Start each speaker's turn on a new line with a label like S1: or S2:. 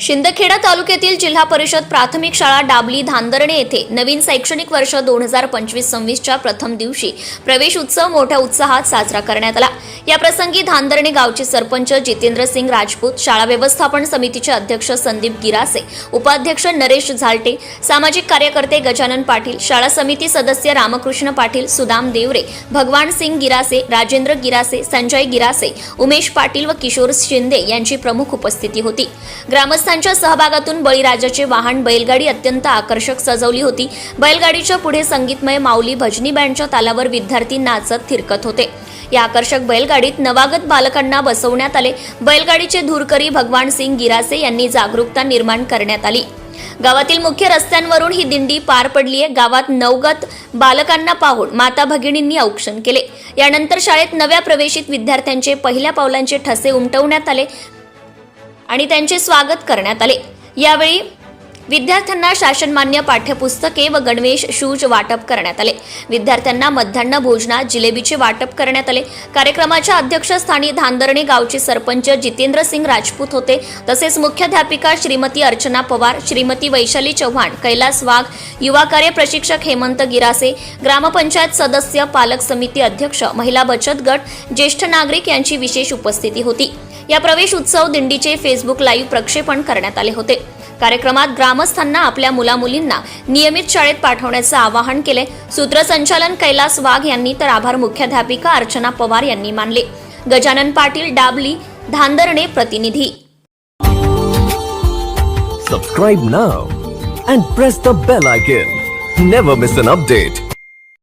S1: शिंदखेडा तालुक्यातील जिल्हा परिषद प्राथमिक शाळा डाबली धांदरणे येथे नवीन शैक्षणिक वर्ष दोन हजार पंचवीस सव्वीसच्या प्रथम दिवशी प्रवेश उत्सव मोठ्या उत्साहात साजरा करण्यात आला. या प्रसंगी धांदरणे गावचे सरपंच जितेंद्र सिंग राजपूत शाळा व्यवस्थापन समितीचे अध्यक्ष संदीप गिरासे उपाध्यक्ष नरेश झालटे सामाजिक कार्यकर्ते गजानन पाटील शाळा समिती सदस्य रामकृष्ण पाटील सुदाम देवरे भगवान सिंग गिरासे राजेंद्र गिरासे संजय गिरासे उमेश पाटील व किशोर शिंदे यांची प्रमुख उपस्थिती होती. ग्रामस्थ ग्रामस्थांच्या सहभागातून बळीराजाचे वाहन बैलगाडी अत्यंत आकर्षक सजवली होती. बैलगाडीच्या पुढे संगीतमय माऊली भजनी बँडच्या तालावर विद्यार्थी नाचत थिरकत होते. या आकर्षक बैलगाडीत नवागत बालकांना बसवण्यात आले. बैलगाडीचे धुरकरी भगवान सिंग गिरासे यांनी जागरूकता निर्माण करण्यात आली. गावातील मुख्य रस्त्यांवरून ही दिंडी पार पडली आहे गावात नवगत बालकांना पाहून माता भगिनींनी औक्षण केले. यानंतर शाळेत नव्या प्रवेशित विद्यार्थ्यांचे पहिल्या पावलांचे ठसे उमटवण्यात आले. आणि त्यांचे स्वागत करण्यात आले. यावेळी विद्यार्थ्यांना शासनमान्य पाठ्यपुस्तके व गणवेश शूज वाटप करण्यात आले. विद्यार्थ्यांना मध्यान्ह भोजनात जिलेबीचे वाटप करण्यात आले. कार्यक्रमाच्या अध्यक्षस्थानी धांदरणे गावचे सरपंच जितेंद्र सिंग राजपूत होते. तसेच मुख्याध्यापिका श्रीमती अर्चना पवार श्रीमती वैशाली चव्हाण कैलास वाघ युवा कार्य प्रशिक्षक हेमंत गिरासे ग्रामपंचायत सदस्य पालक समिती अध्यक्ष महिला बचत गट ज्येष्ठ नागरिक यांची विशेष उपस्थिती होती. या प्रवेश उत्सव दिंडीचे फेसबुक लाईव्ह प्रक्षेपण करण्यात आले होते. कार्यक्रमात ग्रामस्थांना आपल्या मुलामुलींना नियमित शाळेत पाठवण्याचं आवाहन केले सूत्रसंचालन कैलास वाघ यांनी तर आभार मुख्याध्यापिका अर्चना पवार यांनी मानले. गजानन पाटील डाबली धांदरणे प्रतिनिधी.
S2: Subscribe now and press the bell icon never miss an update